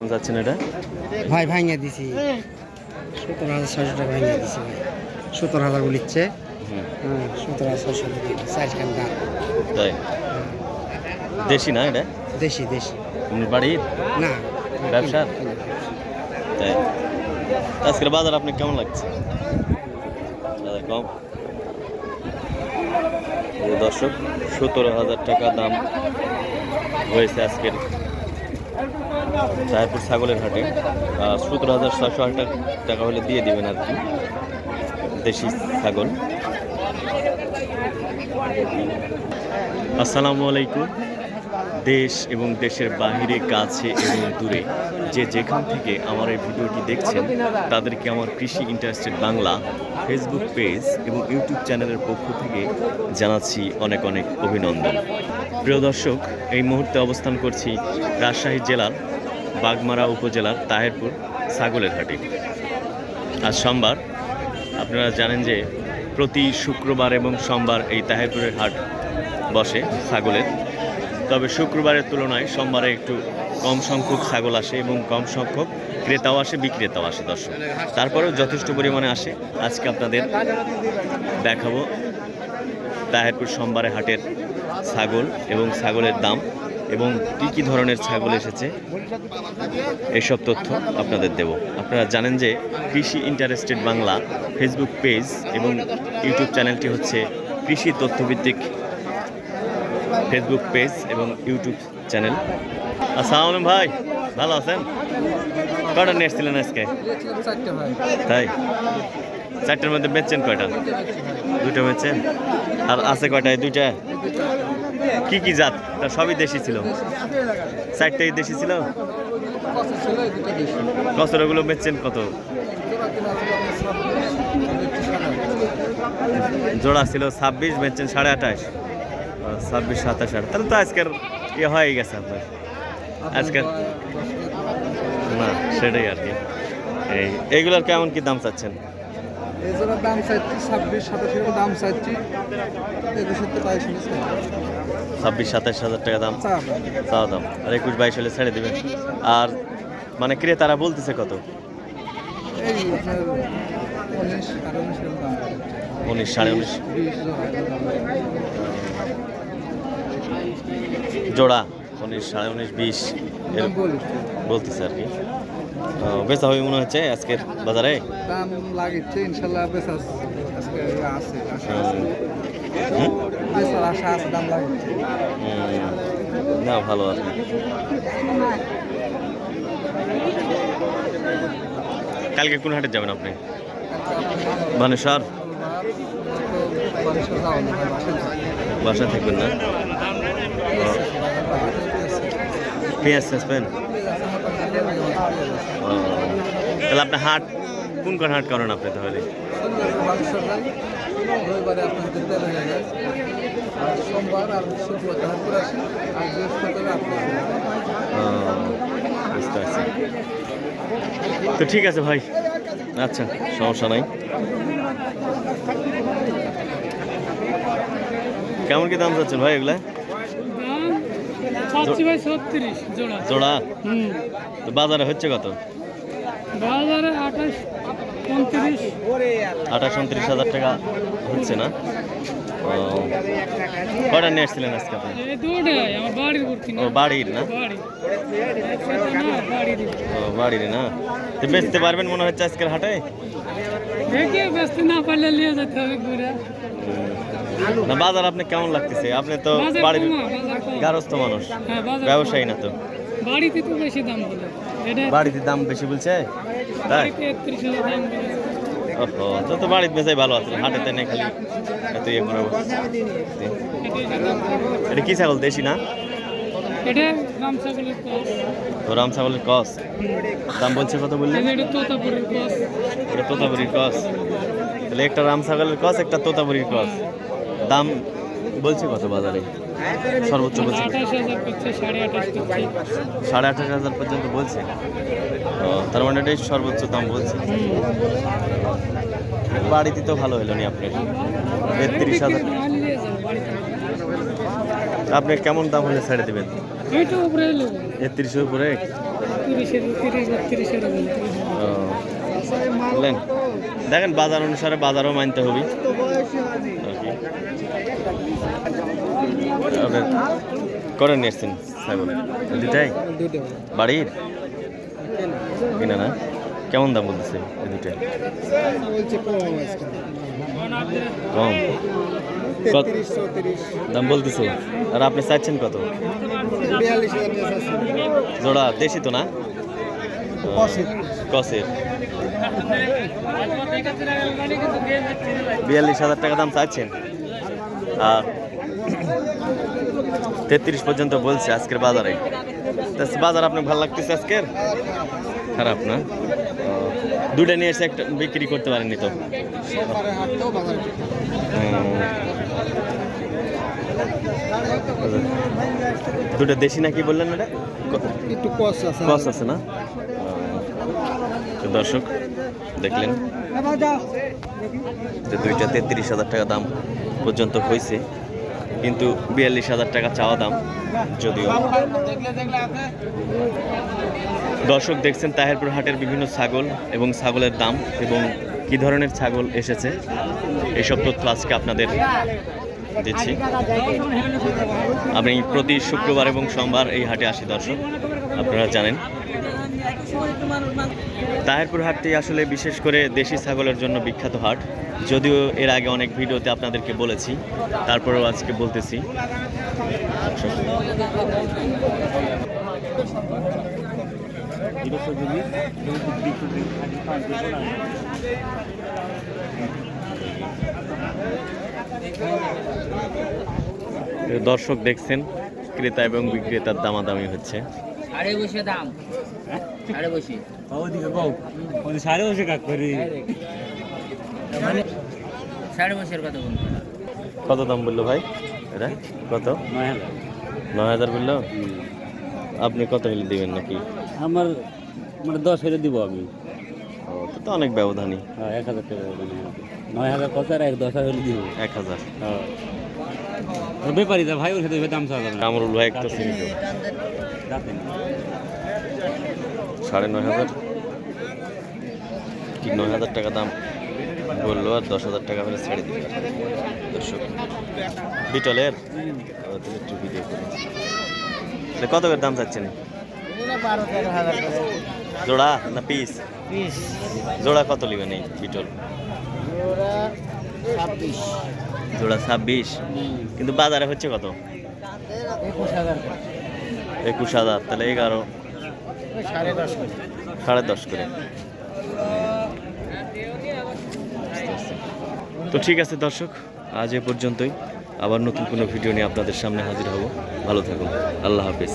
যাচ্ছেন এটা? ভাই ভাঙিয়ে দিছি। সত্তর হাজার ছয়শো টাকা ভাঙিয়ে দিছি ভাই। সত্তর হাজার বলিচ্ছে হ্যাঁ সত্তর হাজার ছয়শো চারখান দাম তাই? দেশি না এটা? দেশি দেশি। আপনার বাড়ির না ব্যবসার? তাই। আজকের বাজার আপনি কেমন লাগছে? বাজার কম? দর্শক সতেরো হাজার টাকা দাম হয়েছে আজকের সাহেবপুর ছাগলের হাটে সতেরো হাজার ছয়শো আট টাকা হলে দিয়ে দিবেন আর কি, দেশি ছাগল। আসসালামু আলাইকুম। দেশ এবং দেশের বাহিরে, কাছে এবং দূরে যে যেখান থেকে আমার এই ভিডিওটি দেখছেন, তাদেরকে আমার Krishi interested Bangla Facebook page এবং ইউটিউব চ্যানেলের পক্ষ থেকে জানাচ্ছি অনেক অনেক অভিনন্দন। প্রিয় দর্শক, এই মুহূর্তে অবস্থান করছি রাজশাহী জেলার বাগমারা উপজেলার তাহেরপুর ছাগলের হাটে। আজ সোমবার, আপনারা জানেন যে প্রতি শুক্রবার এবং সোমবার এই তাহেরপুরের হাট বসে ছাগলের। তবে শুক্রবারের তুলনায় সোমবারে একটু কম সংখ্যক ছাগল আসে এবং কম সংখ্যক ক্রেতাও আসে, বিক্রেতাও আসে, দর্শক। তারপরেও যথেষ্ট পরিমাণে আসে। আজকে আপনাদের দেখাবো তাহেরপুর সোমবারে হাটের ছাগল এবং ছাগলের দাম। এবং কী কী ধরনের ছাগল এসেছে? এসব তথ্য আপনাদের দেব। আপনারা জানেন যে Krishi interested Bangla Facebook page এবং ইউটিউব চ্যানেলটি হচ্ছে কৃষি তথ্যভিত্তিক ফেসবুক পেজ এবং ইউটিউব চ্যানেল। আসসালামু ভাই, ভালো আছেন? কয়টা নিয়ে এসেছিলেন আজকে? তাই? চারটের মধ্যে বেচছেন কয়টা? দুটো বেচছেন? আর আছে কয়টায়? দুইটা? কি কি জাত? সবই দেশি ছিল। চারটাই দেশি ছিল? কচরাগুলো বেচছেন কত? জোড়া ছিল ছাব্বিশ, বেচছেন সাড়ে আঠাশ। ছাব্বিশ, সাতাশ আট তাহলে তো আজকের ইয়ে হয়ে গেছে আপনার। আজকের না, সেটাই আর কি। এই এইগুলোর কেমন কি দাম চাচ্ছেন? দাম চাইছি ছাব্বিশ সাতাশ দাম চাইছি। বাইশ ছাব্বিশ সাতাশ হাজার টাকা দাম। চাওয়া দাম। আর একুশ বাইশ হলে ছেড়ে দেবেন। আর মানে ক্রেতারা বলতেছে কত? এই উনিশ সাড়ে উনিশ দাম। উনিশ সাড়ে উনিশ। জোড়া উনিশ সাড়ে উনিশ বিশ। বলতেছে আর কি। বেচা হবে মনে হচ্ছে আজকের বাজারে? দাম লাগিচ্ছে ইনশাল্লাহ বেশ আজকে আছে আশা আছে। বেচার আশা আছে দাম লাগিচ্ছে না ভালো আর কালকে কোন হাটে যাবেন আপনি? বানেশ্বর? বাসা থাকবেন না? পেঁয়াজ চাষবেন? ও, তাহলে আপনি হাট কোন কোন হাট করেন আপনি তাহলে? রবিবারে আপনার তেরো হয়ে যায়। আর সোমবার আর শুক্রবার তাহার আসি আর বৃহস্পতিবার আপনার ও, বুঝতে পারছি। তো ঠিক আছে ভাই আচ্ছা সমস্যা নাই। কেমন কি দাম যাচ্ছেন ভাই এগুলা? জোড়া। বাজারে হচ্ছে কত? বাজারে আঠাশ উনত্রিশ আঠাশ উনত্রিশ হাজার টাকা হচ্ছে না? কটা নিয়ে এসেছিলেন আজকে আপনি? ও না? বাড়ির না ও বাড়ির না? তো বেচতে পারবেন মনে হচ্ছে আজকের হাটে? দেখে না পারলে নিয়ে যেতে হবে ঘুরে। না বাজার আপনি কেমন লাগতেছে? আপনি তো বাড়ির। গারস্থ মানুষ হ্যাঁ ব্যবসায়ী না তো? বাড়িতে তো বেশি দাম বলে। বাড়িতে দাম বেশি বলছে? তাই? ওহো তো তো বাড়িতে বেচাই ভালো আছে হাটে তাই খালি? এত ইয়ে করাবো এটা কি ছাগল দেশি না? এটা রাম ছাগলের কস তো রাম ছাগলের কস দাম বলছে কত বললেন এটা তোতাপুরের কস এটা তোতাপুরির কস তাহলে একটা রাম ছাগলের কস একটা তোতাপুরির কস দাম বলছে কত বাজারে? সর্বোচ্চ বলছে সাড়ে আঠাশ হাজার পর্যন্ত বলছে? তার মানে এটাই সর্বোচ্চ দাম বলছে। বাড়িতে তো ভালো হলো নি আপনার। তেত্রিশ হাজার। আপনি কেমন দাম হলে ছেড়ে দেবেন? এইটা উপরে দেখেন বাজার অনুসারে বাজারও মানতে হবে। করে নিয়ে এসছেন ছাগল দুটাই বাড়ির? কিনা না? কেমন দাম বলতেছে এই দুটাই কম? দাম বলতেছে। আর আপনি চাচ্ছেন কত? জোড়া দেশি তো না। কসের। বিয়াল্লিশ হাজার টাকা দাম চাচ্ছেন? আর তেত্রিশ পর্যন্ত বলছে আজকের বাজারে। বাজার আপনার ভালো লাগতেছে আজকের? খারাপ না? দুটো নিয়ে এসে একটা বিক্রি করতে পারেননি তো সোমবারে হাটতেও বাজার হুম। দুটো দেশি নাকি বললেন এটা ক- একটু কষ আছে। ক্রস আছে না? দর্শক দেখলেন যে দুইটা তেত্রিশ হাজার টাকা দাম পর্যন্ত হয়েছে কিন্তু বিয়াল্লিশ হাজার টাকা চাওয়া দাম যদিও। দর্শক দেখছেন তাহেরপুর হাটের বিভিন্ন ছাগল এবং ছাগলের দাম এবং কি ধরনের ছাগল এসেছে? এসব তথ্য আজকে আপনাদের দিচ্ছি। আপনি প্রতি শুক্রবার এবং সোমবার এই হাটে আসি দর্শক। আপনারা জানেন। তাহেরপুর হাটটি আসলে বিশেষ করে দেশি ছাগলের জন্য বিখ্যাত হাট। যদিও এর আগে অনেক ভিডিওতে আপনাদেরকে বলেছি তারপরেও আজকে বলতেছি। দর্শক দেখছেন ক্রেতা এবং বিক্রেতার দামাদামি হচ্ছে। সাড়ে বসে দাম। সাড়ে বসে। ওদিকে কও ওই সাড়ে বসে কাক করি সাড়ে বসের কথা বলুন কত দাম বলল ভাই? এটা কত? নয় হাজার নয় বলল? আপনি কত হলে দিবেন নাকি? আমার মানে দশ হাজার দিব আমি। ও তো অনেক ব্যবধানই। হ্যাঁ এক হাজার টাকা। নয় হাজার কত আর এক দশ হাজার হলে দিব এক হাজার। ব্যাপারী দা ভাই ওর সাথে দাম চাওয়া যাবে কামরুল ভাই একটা সীমিত সাড়ে নয় হাজার। কি নয় হাজার টাকা দাম। বলল আর দশ হাজার টাকা হলে ছেড়ে দিবে। দর্শক বিটলের। একটু ভিডিও করেছি কত করে দাম চাচ্ছেন? করে। জোড়া না পিস জোড়া কত নেবেন এই বিটল? ওরা ছাব্বিশ। জোড়া ছাব্বিশ? কিন্তু বাজারে হচ্ছে কত? একুশ হাজার। তাহলে এগারো। সাড়ে দশ করে। তো ঠিক আছে দর্শক আজ এ পর্যন্তই। আবার নতুন কোনো ভিডিও নিয়ে আপনাদের সামনে হাজির হব। ভালো থাকুন। আল্লাহ হাফিজ।